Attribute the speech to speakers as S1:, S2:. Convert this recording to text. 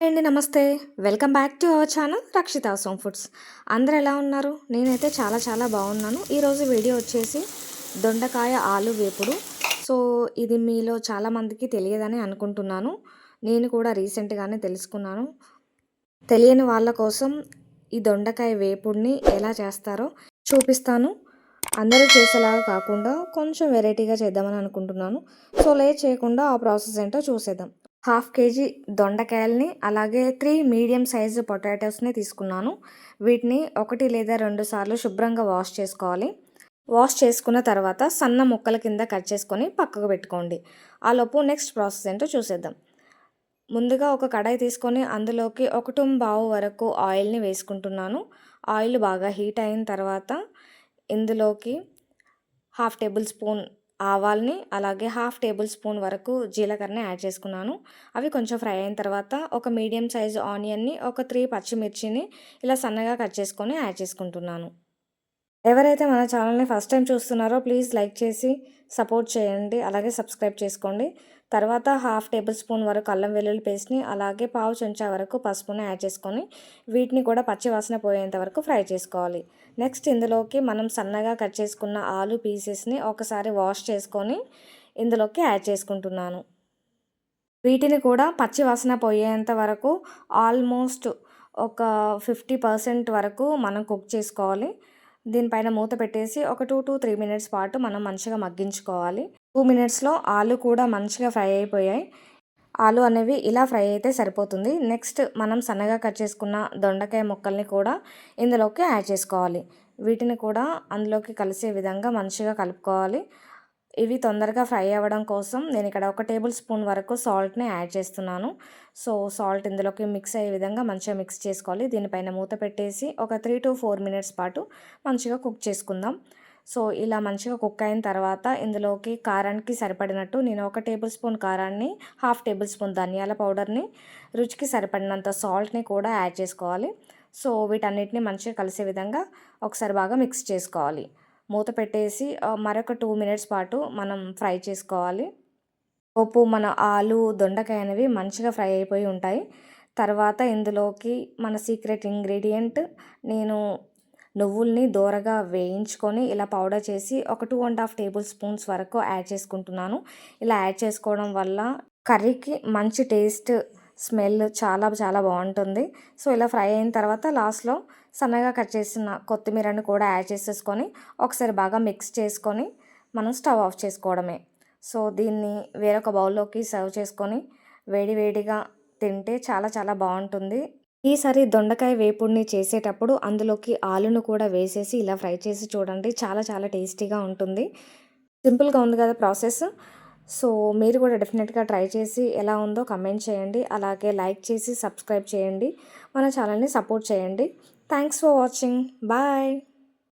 S1: అండి నమస్తే. Welcome back to our channel Rakshita Som foods. అందరు ఎలా ఉన్నారు? నేనైతే చాలా చాలా బాగున్నాను. ఈరోజు వీడియో వచ్చేసి దొండకాయ ఆలు వేపుడు. సో ఇది మీలో చాలామందికి తెలియదని అనుకుంటున్నాను. నేను కూడా రీసెంట్గానే తెలుసుకున్నాను. తెలియని వాళ్ళ కోసం ఈ దొండకాయ వేపుడిని ఎలా చేస్తారో చూపిస్తాను. అందరూ చేసేలాగా కాకుండా కొంచెం వెరైటీగా చేద్దామని అనుకుంటున్నాను. సో లే చేయకుండా ఆ ప్రాసెస్ ఏంటో చూసేద్దాం. హాఫ్ కేజీ దొండకాయల్ని అలాగే త్రీ మీడియం సైజు పొటాటోస్ని తీసుకున్నాను. వీటిని ఒకటి లేదా రెండు సార్లు శుభ్రంగా వాష్ చేసుకోవాలి. వాష్ చేసుకున్న తర్వాత సన్న ముక్కల కింద కట్ చేసుకొని పక్కకు పెట్టుకోండి. ఆలోపు నెక్స్ట్ ప్రాసెస్ ఏంటో చూసేద్దాం. ముందుగా ఒక కడాయి తీసుకొని అందులోకి ఒకటి బావు వరకు ఆయిల్ని వేసుకుంటున్నాను. ఆయిల్ బాగా హీట్ అయిన తర్వాత ఇందులోకి హాఫ్ టేబుల్ స్పూన్ ఆవాల్ని అలాగే హాఫ్ టేబుల్ స్పూన్ వరకు జీలకర్రని యాడ్ చేసుకున్నాను. అవి కొంచెం ఫ్రై అయిన తర్వాత ఒక మీడియం సైజు ఆనియన్ని ఒక త్రీ పచ్చిమిర్చిని ఇలా సన్నగా కట్ చేసుకొని యాడ్ చేసుకుంటున్నాను. ఎవరైతే మన ఛానల్ని ఫస్ట్ టైం చూస్తున్నారో ప్లీజ్ లైక్ చేసి సపోర్ట్ చేయండి. అలాగే సబ్స్క్రైబ్ చేసుకోండి. తర్వాత హాఫ్ టేబుల్ స్పూన్ వరకు అల్లం వెల్లుల్లి పేస్ట్ని అలాగే పావు చెంచా వరకు పసుపుని యాడ్ చేసుకొని వీటిని కూడా పచ్చి వాసన పోయేంత వరకు ఫ్రై చేసుకోవాలి. నెక్స్ట్ ఇందులోకి మనం సన్నగా కట్ చేసుకున్న ఆలు పీసెస్ని ఒకసారి వాష్ చేసుకొని ఇందులోకి యాడ్ చేసుకుంటున్నాను. వీటిని కూడా పచ్చి వాసన పోయేంత వరకు ఆల్మోస్ట్ ఒక ఫిఫ్టీ పర్సెంట్ వరకు మనం కుక్ చేసుకోవాలి. దీనిపైన మూత పెట్టేసి ఒక టూ టు త్రీ మినిట్స్ పాటు మనం మంచిగా మగ్గించుకోవాలి. టూ మినిట్స్లో ఆలు కూడా మంచిగా ఫ్రై అయిపోయాయి. ఆలు అనేవి ఇలా ఫ్రై అయితే సరిపోతుంది. నెక్స్ట్ మనం సన్నగా కట్ చేసుకున్న దొండకాయ ముక్కల్ని కూడా ఇందులోకి యాడ్ చేసుకోవాలి. వీటిని కూడా అందులోకి కలిసే విధంగా మంచిగా కలుపుకోవాలి. ఇవి తొందరగా ఫ్రై అవ్వడం కోసం నేను ఇక్కడ ఒక టేబుల్ స్పూన్ వరకు సాల్ట్ని యాడ్ చేస్తున్నాను. సో సాల్ట్ ఇందులోకి మిక్స్ అయ్యే విధంగా మంచిగా మిక్స్ చేసుకోవాలి. దీనిపైన మూత పెట్టేసి ఒక త్రీ టు ఫోర్ మినిట్స్ పాటు మంచిగా కుక్ చేసుకుందాం. సో ఇలా మంచిగా కుక్ అయిన తర్వాత ఇందులోకి కారానికి సరిపడినట్టు నేను ఒక టేబుల్ స్పూన్ కారాన్ని హాఫ్ టేబుల్ స్పూన్ ధనియాల పౌడర్ని రుచికి సరిపడినంత సాల్ట్ని కూడా యాడ్ చేసుకోవాలి. సో వీటన్నిటిని మంచిగా కలిసే విధంగా ఒకసారి బాగా మిక్స్ చేసుకోవాలి. మూత పెట్టేసి మరొక టూ మినిట్స్ పాటు మనం ఫ్రై చేసుకోవాలి. పోపు మన ఆలు దొండకాయ అనేవి మంచిగా ఫ్రై అయిపోయి ఉంటాయి. తర్వాత ఇందులోకి మన సీక్రెట్ ఇంగ్రీడియంట్ నేను నువ్వుల్ని దూరగా వేయించుకొని ఇలా పౌడర్ చేసి ఒక two and half tablespoons వరకు యాడ్ చేసుకుంటున్నాను. ఇలా యాడ్ చేసుకోవడం వల్ల కర్రీకి మంచి టేస్ట్ స్మెల్ చాలా చాలా బాగుంటుంది. సో ఇలా ఫ్రై అయిన తర్వాత లాస్ట్లో సన్నగా కట్ చేసిన కొత్తిమీరని కూడా యాడ్ చేసేసుకొని ఒకసారి బాగా మిక్స్ చేసుకొని మనం స్టవ్ ఆఫ్ చేసుకోవడమే. సో దీన్ని వేరొక బౌల్లోకి సర్వ్ చేసుకొని వేడివేడిగా తింటే చాలా చాలా బాగుంటుంది. ఈసారి దొండకాయ వేపుడిని చేసేటప్పుడు అందులోకి ఆలును కూడా వేసేసి ఇలా ఫ్రై చేసి చూడండి. చాలా చాలా టేస్టీగా ఉంటుంది. సింపుల్గా ఉంది కదా ప్రాసెస్. సో మీరు కూడా డెఫినెట్గా ట్రై చేసి ఎలా ఉందో కమెంట్ చేయండి. అలాగే లైక్ చేసి సబ్స్క్రైబ్ చేయండి. మన ఛానల్ని సపోర్ట్ చేయండి. Thanks for watching. బాయ్.